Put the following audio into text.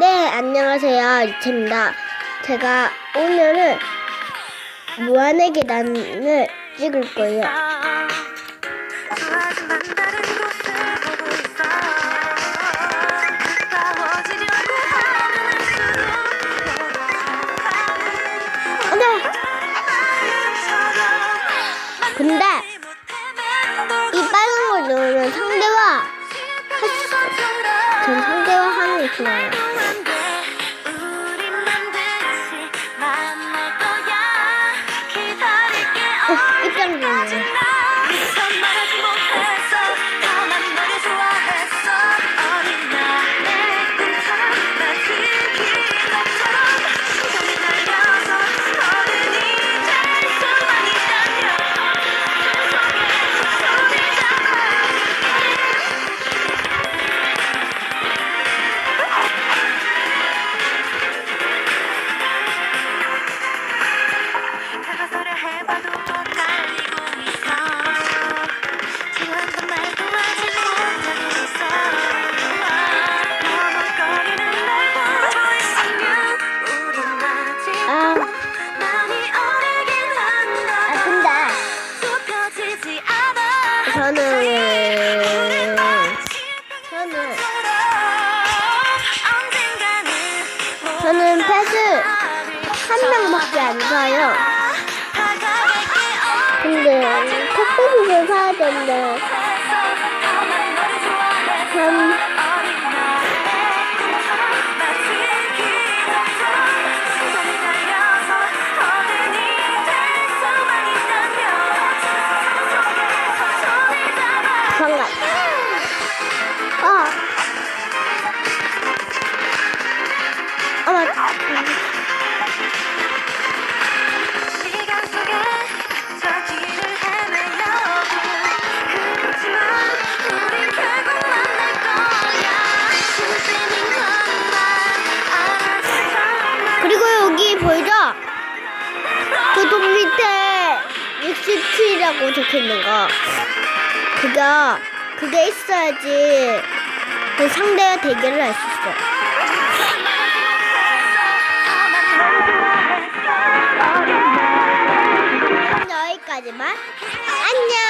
네, 안녕하세요. 이채입니다. 제가 오늘은 무한의 계단을 찍을 거예요. 근데 이 빨간 걸 누르면 상대와 전 상대와 하 는게좋 저는 저는 저는 패스 한 명밖에 안 사요. 근데 컵보드를 사야 되는데 상관. 아. 아 알아서 정말 그리고 여기 보이죠? 그돈 밑에 67이라고 적혀 있는 거. 그거 그게 있어야지 그 상대와 대결을 할 수 있어. 여기까지만. 안녕.